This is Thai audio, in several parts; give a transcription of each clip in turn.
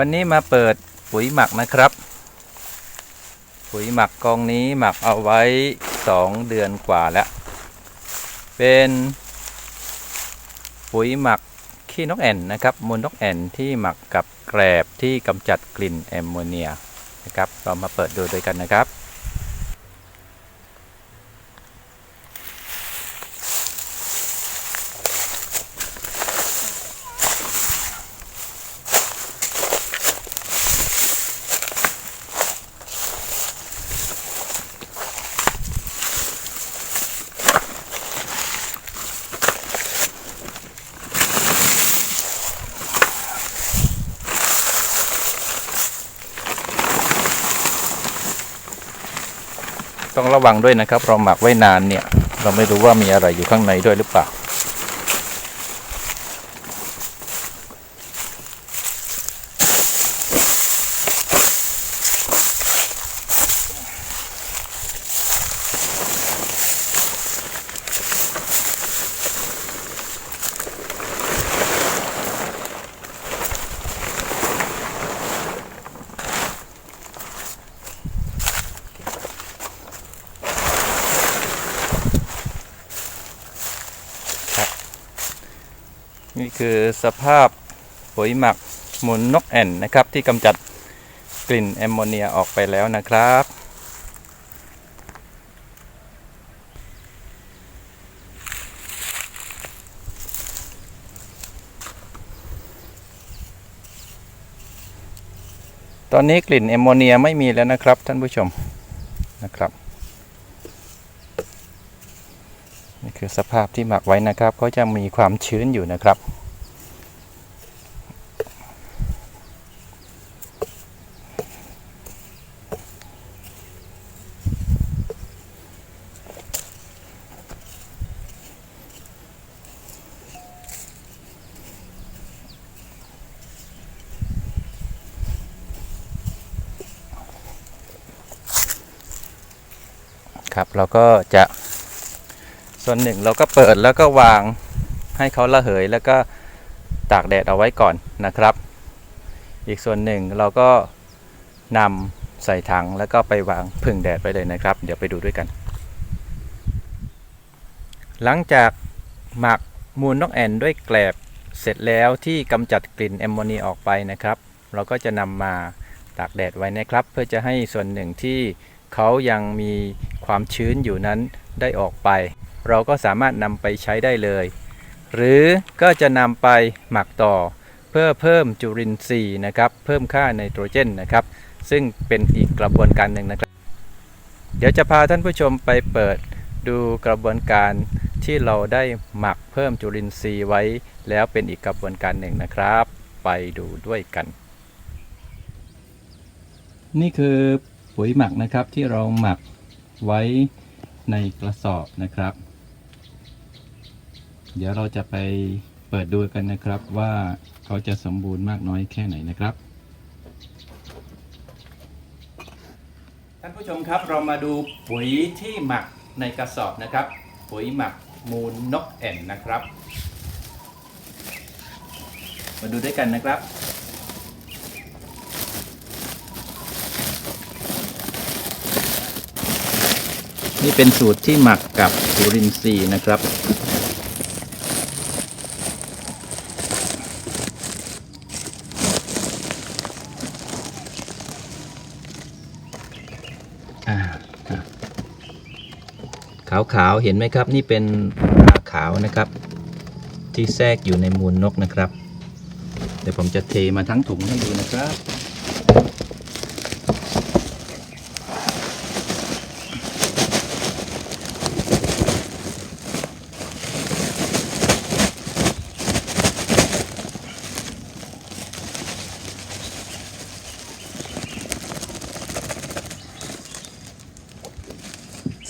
วันนี้มาเปิดปุ๋ยหมักนะครับ ปุ๋ยหมักกองนี้หมักเอาไว้ 2 เดือนกว่าแล้ว เป็นปุ๋ยหมักขี้นกแอ่นนะครับ มูลนกแอ่นที่หมักกับแกลบที่กำจัดกลิ่นแอมโมเนียนะครับ เรามาเปิดดูด้วยกันนะครับ ต้องระวังด้วยนะครับ เราหมักไว้นานเนี่ย เราไม่รู้ว่ามีอะไรอยู่ข้างในด้วยหรือเปล่า นี่คือสภาพปุ๋ยหมักหมุนนกแอ่นนะครับ ที่กำจัดกลิ่นแอมโมเนียออกไปแล้วนะครับ ตอนนี้กลิ่นแอมโมเนียไม่มีแล้วนะครับท่านผู้ชมนะครับ นี่ คือสภาพที่หมักไว้นะครับ ก็จะมีความชื้นอยู่นะครับ ครับเราก็จะ ส่วนหนึ่งเราก็เปิดแล้วก็วางให้เขาระเหยแล้วก็ตากแดดเอาไว้ก่อนนะครับ อีกส่วนหนึ่งเราก็นำใส่ถังแล้วก็ไปวางพึ่งแดดไว้เลยนะครับ เดี๋ยวไปดูด้วยกัน หลังจากหมักมูลนกแอ่นด้วยแกลบเสร็จแล้วที่กำจัดกลิ่นแอมโมเนียออกไปนะครับ เราก็จะนำมาตากแดดไว้นะครับ เพื่อจะให้ส่วนหนึ่งที่เขายังมีความชื้นอยู่นั้นได้ออกไป เราก็สามารถนำไปใช้ได้เลย หรือก็จะนำไปหมักต่อ เพื่อเพิ่มจุลินทรีย์นะครับ เพิ่มค่าไนโตรเจนนะครับ ซึ่งเป็นอีกกระบวนการหนึ่งนะครับ เดี๋ยวจะพาท่านผู้ชมไปเปิดดูกระบวนการที่เราได้หมักเพิ่มจุลินทรีย์ไว้ แล้วเป็นอีกกระบวนการหนึ่งนะครับ ไปดูด้วยกัน นี่คือปุ๋ยหมักนะครับที่เราหมักไว้ในกระสอบนะครับ เดี๋ยวเราจะไปเปิดดูกันนะครับว่าเขาจะสมบูรณ์มากน้อยแค่ไหนนะครับ ท่านผู้ชมครับเรามาดูปุ๋ยที่หมักในกระสอบนะครับ ปุ๋ยหมักมูลนกแอ่นนะครับ มาดูด้วยกันนะครับนี่เป็นสูตรที่หมักกับจุลินทรีย์นะครับ อ่าอะ ขาวๆเห็นไหมครับ นี่เป็นราขาวนะครับ ที่แทรกอยู่ในมูลนกนะครับ เดี๋ยวผมจะเทมาทั้งถุงให้ดูนะครับ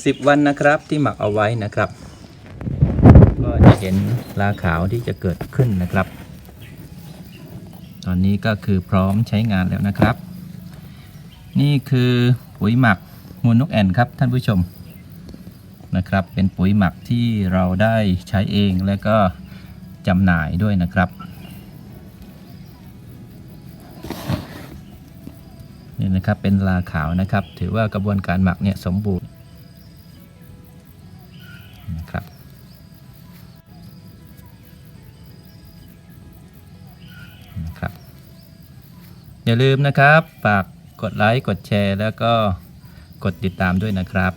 10 วันนะครับ ที่หมักเอาไว้นะครับ ก็จะเห็นราขาวที่จะเกิดขึ้นนะครับ ตอนนี้ก็คือพร้อมใช้งานแล้วนะครับ นี่คือปุ๋ยหมักมูลนกแอ่นครับท่านผู้ชมนะครับ เป็นปุ๋ยหมักที่เราได้ใช้เองและก็จำหน่ายด้วยนะครับนี่นะครับเป็นลาขาวนะครับ ถือว่ากระบวนการหมักเนี่ยสมบูรณ์ อย่าลืมนะครับ ฝากกดไลค์ กดแชร์ แล้วก็กดติดตามด้วยนะครับ